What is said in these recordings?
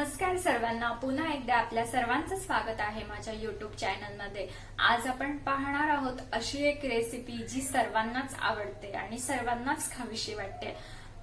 नमस्कार सर्वांना. पुन्हा एकदा आपल्या सर्वांचं स्वागत आहे माझ्या युट्यूब चॅनलमध्ये आज आपण पाहणार आहोत अशी एक रेसिपी जी सर्वांनाच आवडते आणि सर्वांनाच खावीशी वाटते.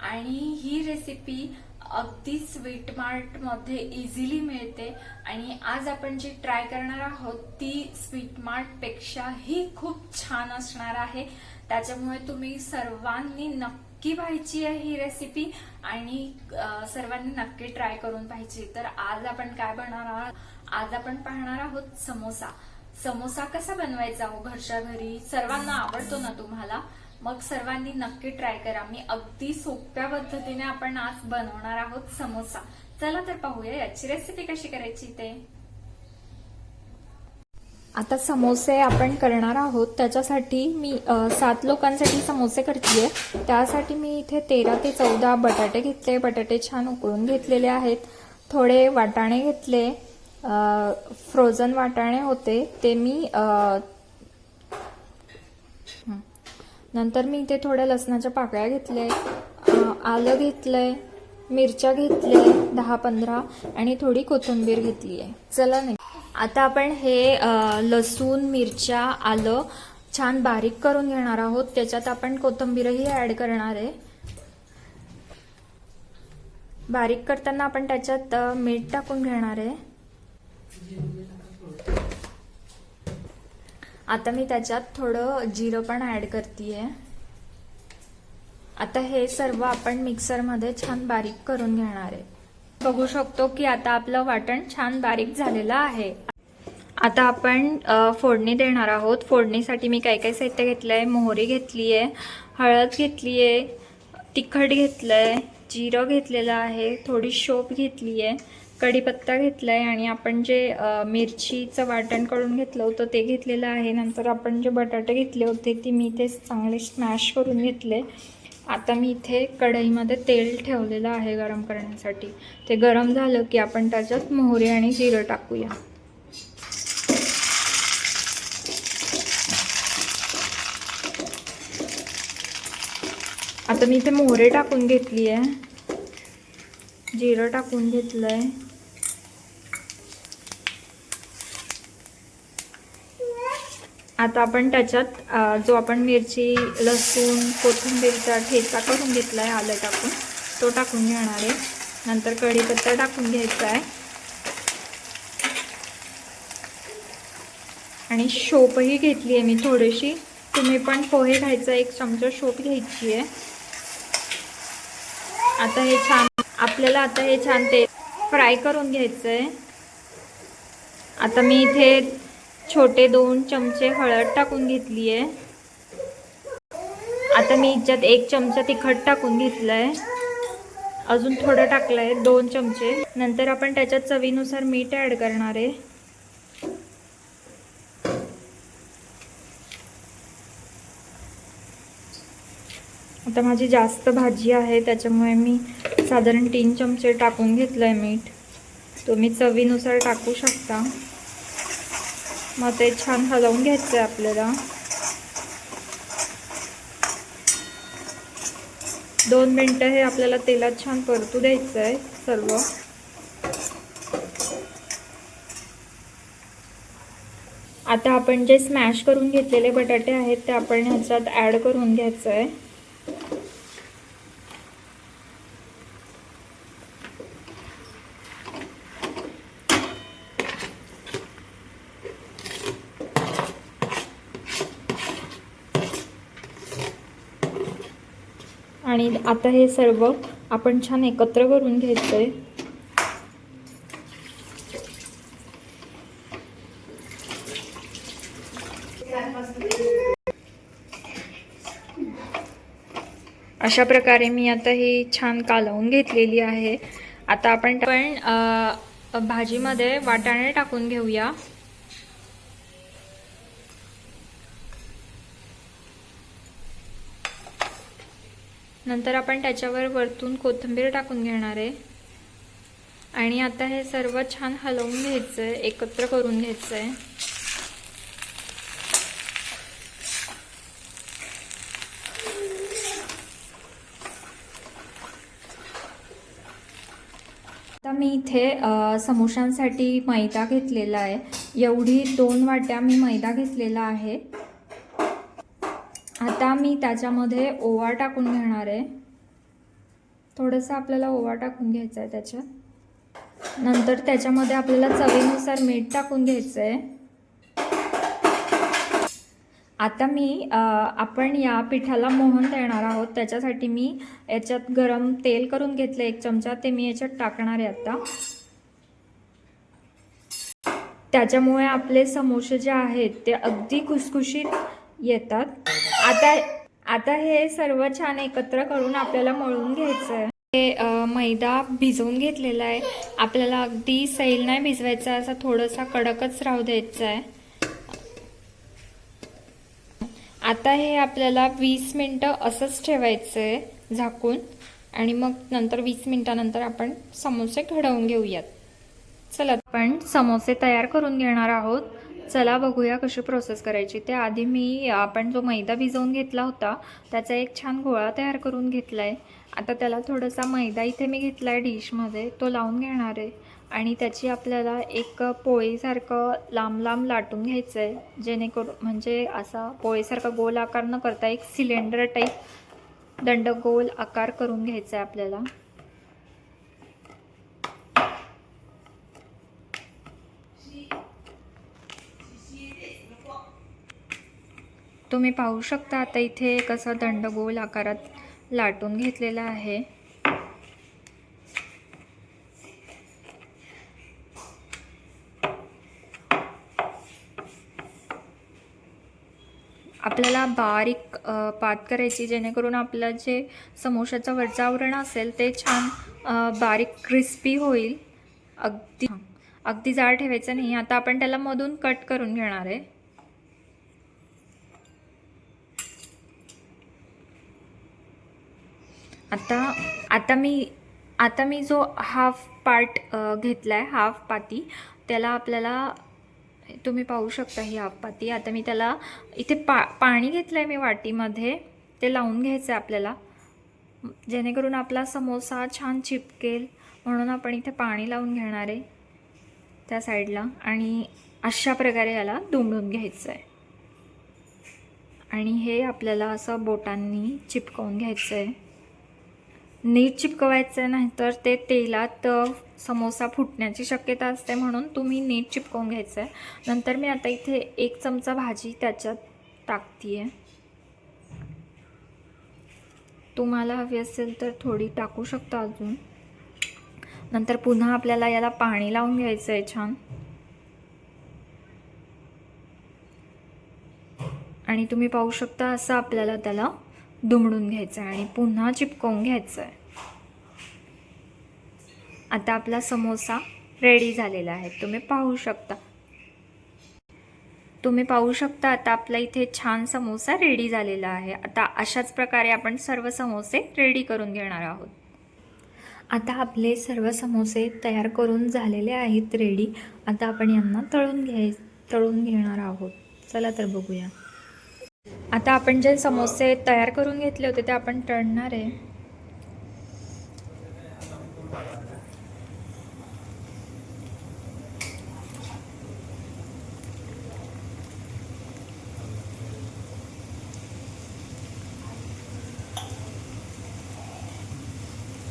आणि ही रेसिपी अगदी स्वीट मार्टमध्ये इझिली मिळते. आणि आज आपण जी ट्राय करणार आहोत ती स्वीट मार्ट पेक्षाही खूप छान असणार आहे. त्याच्यामुळे तुम्ही सर्वांनी नक्की पाहायची आहे ही रेसिपी आणि सर्वांनी नक्की ट्राय करून पाहिजे तर आज आपण काय बनवणार आहोत? आज आपण पाहणार आहोत समोसा. समोसा कसा बनवायचा हो घरच्या घरी? सर्वांना आवडतो ना तुम्हाला? मग सर्वांनी नक्की ट्राय करा. मी अगदी सोप्या पद्धतीने आपण आज बनवणार आहोत समोसा. चला तर पाहूया याची रेसिपी कशी करायची ते. आता समोसे आपण करणार आहोत. त्याच्यासाठी मी सात लोकांसाठी समोसे करते त्यासाठी मी इथे तेरा ते चौदा बटाटे घेतले. बटाटे छान उकळून घेतलेले आहेत. थोडे वाटाणे घेतले. फ्रोझन वाटाणे होते. ते मी नंतर मी इथे थोड्या लसणाच्या पाकळ्या घेतल्या आलं घेतलंय मिरच्या घेतल्या दहा पंधरा. आणि थोडी कोथिंबीर घेतली आहे चला नाही आता आपण हे लसूण मिरच्या आलं छान बारीक करून घेणार आहोत. त्याच्यात आपण कोथिंबीरही ऍड करणार आहे. बारीक करताना आपण त्याच्यात मीठ टाकून घेणार आहे. आता मी त्याच्यात थोडं जिरं पण ऍड करते आता हे सर्व आपण मिक्सरमध्ये छान बारीक करून घेणार आहे. बघू शकतो की आता आपलं वाटण छान बारीक झालेलं आहे. आता आपण फोडणी देणार आहोत. फोडणीसाठी मी काय काय साहित्य घेतलं आहे मोहरी घेतली आहे हळद घेतली आहे तिखट घेतलं आहे जिरं घेतलेलं आहे थोडी शोप घेतली आहे कढीपत्ता घेतला आहे आणि आपण जे मिरचीचं वाटण करून घेतलं होतं ते घेतलेलं आहे. नंतर आपण जे बटाटे घेतले होते ते मी ते चांगले स्मॅश करून घेतले. आता मी इथे कढईमध्ये तेल ठेवलेलं आहे गरम करण्यासाठी. ते गरम झालं की आपण त्याच्यात मोहरी आणि जिरं टाकूया. आता मी इथे मोहरे टाकून घेतली आहे जिरं टाकून घेतलं आहे आता आपण त्याच्यात जो आपण मिरची लसूण कोथिंबीरचा ठेचा करून घेतला आहे आलं टाकून तो टाकून घेणार आहे. नंतर कढीपत्ता टाकून घ्यायचा आहे. आणि शोपही घेतली आहे मी थोडीशी. तुम्ही पण पोहे घ्यायचा एक चमचा शोप घ्यायची आहे. आता हे छान आपल्याला आता हे छान ते फ्राय करून घ्यायचं आहे आता मी इथे छोटे दोन चमचे हळद टाकून घेतली आहे आता मी हिच्यात एक चमचा तिखट टाकून घेतलाय. अजून थोडं टाकलंय दोन चमचे. नंतर आपण त्याच्यात चवीनुसार मीठ ॲड करणार आहे. आता माझी जास्त भाजी आहे त्याच्यामुळे मी साधारण तीन चमचे टाकून घेतलंय मीठ. तुम्ही चवीनुसार टाकू शकता. मग ते छान हलवून घ्यायचं आहे आपल्याला. दोन मिनटं हे आपल्याला तेलात छान परतू द्यायचं आहे सर्व. आता आपण जे स्मॅश करून घेतलेले बटाटे आहेत ते आपण ह्याच्यात ॲड करून घ्यायचं आहे आणि आता हे सर्व आपण छान एकत्र करून घ्यायचंय अशा प्रकारे मी आता ही छान कालवून घेतलेली आहे. आता आपण पण भाजीमध्ये वाटाणे टाकून घेऊया. नंतर आपण त्याच्यावर वरतून कोथिंबीर टाकून घेणार आहे. आणि आता हे सर्व छान हलवून घ्यायचं आहे एकत्र करून घ्यायचं आहे आता मी इथे समोशांसाठी मैदा घेतलेला आहे. एवढी दोन वाट्या मी मैदा घेतलेला आहे. आता मी त्याच्यामध्ये ओवा टाकून घेणार आहे. थोडंसं आपल्याला ओवा टाकून घ्यायचा आहे त्याच्यात. नंतर त्याच्यामध्ये आपल्याला चवीनुसार मीठ टाकून घ्यायचं आहे. आता मी आपण या पिठाला मोहन देणार आहोत. त्याच्यासाठी मी याच्यात गरम तेल करून घेतलं एक चमचा ते मी याच्यात टाकणार आहे आता. त्याच्यामुळे आपले समोसे जे आहेत ते अगदी खुसखुशीत येतात. आता आता हे सर्व छान एकत्र करून आपल्याला मळून घ्यायचं आहे हे मैदा भिजवून घेतलेला आहे. आपल्याला अगदी सैल नाही भिजवायचा असा थोडासा कडकच राहू द्यायचा आहे आता हे आपल्याला वीस मिनटं असंच ठेवायचं आहे झाकून. आणि मग नंतर वीस मिनटानंतर आपण समोसे घडवून घेऊयात. चला आपण समोसे तयार करून घेणार आहोत. चला बघूया कशी प्रोसेस करायची. ते आधी मी आपण जो मैदा भिजवून घेतला होता त्याचा एक छान गोळा तयार करून घेतला आहे आता त्याला थोडासा मैदा इथे मी घेतला आहे डिशमध्ये तो लावून घेणार आहे. आणि त्याची आपल्याला एक पोळीसारखं लांब लांब लाटून घ्यायचं आहे जेणेकरून म्हणजे असा पोळीसारखा गोल आकार न करता एक सिलेंडर टाईप दंडगोल आकार करून घ्यायचा आहे आपल्याला. तुम्ही पाहू शकता आता इथे कसं दंडगोल आकारात लाटून घेतलेला आहे. आपल्याला बारीक पात करायची जेणेकरून आपलं जे समोशाचं वरचं आवरण असेल ते छान बारीक क्रिस्पी होईल. अगदी अगदी जाड ठेवायचं नाही. आता आपण त्याला मधून कट करून घेणार आहे. आता आता मी आता मी जो हाफ पार्ट घेतला आहे हाफ पाती त्याला आपल्याला तुम्ही पाहू शकता ही हाफ पाती. आता मी त्याला इथे पा पाणी घेतलं आहे मी वाटीमध्ये ते लावून घ्यायचं आहे आपल्याला. जेणेकरून आपला समोसा छान चिपकेल म्हणून आपण इथे पाणी लावून घेणार आहे त्या साईडला. आणि अशा प्रकारे याला दुमडून घ्यायचं आहे आणि हे आपल्याला असं बोटांनी चिपकवून घ्यायचं आहे नीट चिपकवायचं नाही तर ते तेलात समोसा फुटण्याची शक्यता असते म्हणून तुम्ही नीट चिपकवून घ्यायचं आहे नंतर मी आता इथे एक चमचा भाजी त्याच्यात टाकते आहे तुम्हाला हवी असेल तर थोडी टाकू शकता अजून. नंतर पुन्हा आपल्याला याला पाणी लावून घ्यायचं आहे छान. आणि तुम्ही पाहू शकता असं आपल्याला त्याला दुमडून घ्यायचं आहे आणि पुन्हा चिपकवून घ्यायचं आहे. आता आपला समोसा रेडी झालेला आहे. तुम्ही पाहू शकता. तुम्ही पाहू शकता आता आपला इथे छान समोसा रेडी झालेला आहे. आता अशाच प्रकारे आपण सर्व समोसे रेडी करून घेणार आहोत. आता आपले सर्व समोसे तयार करून झालेले आहेत रेडी आता आपण यांना तळून घ्याय तळून घेणार आहोत. चला तर बघूया. आता आपण जे समोसे तयार करून घेतले होते ते आपण तळणार आहे.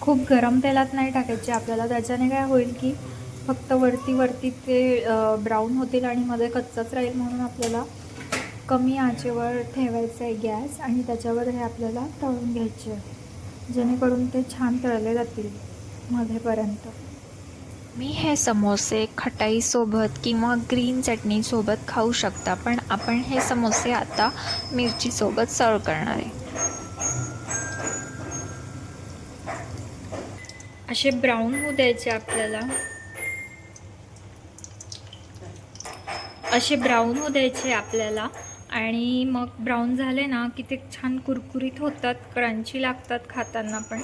खूप गरम तेलात नाही टाकायचे आपल्याला त्याच्याने काय होईल की फक्त वरती वरती ते ब्राऊन होतील आणि मध्ये कच्चाच राहील म्हणून आपल्याला कमी आचेवर ठेवायचं आहे गॅस आणि त्याच्यावर हे आपल्याला तळून घ्यायचे आहे. जेणेकरून ते छान तळले जातील मध्येपर्यंत मी हे समोसे खटाईसोबत किंवा ग्रीन चटणीसोबत खाऊ शकता पण आपण हे समोसे आता मिरचीसोबत सर्व करणार आहे. असे ब्राऊन होऊ द्यायचे आपल्याला. असे ब्राऊन होऊ द्यायचे आपल्याला. आणि मग ब्राऊन झाले ना की ते छान कुरकुरीत होतात क्रंची लागतात खाताना पण.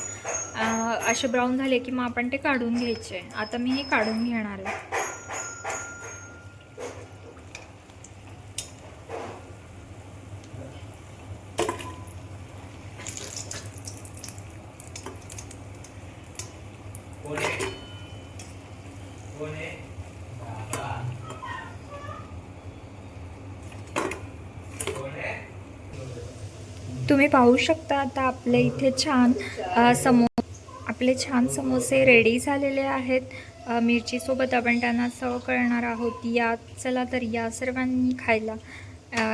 असे ब्राऊन झाले की मग आपण ते काढून घ्यायचे. आता मी हे काढून घेणार आहे. तुम्ही पाहू शकता आता आपल्या इथे छान समो आपले छान समोसे रेडी झालेले आहेत. मिरचीसोबत आपण त्यांना सर्व करणार आहोत. या चला तर या सर्वांनी खायला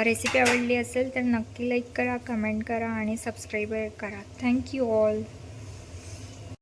रेसिपी आवडली असेल तर नक्की लाईक करा कमेंट करा आणि सबस्क्राईब करा. Thank you all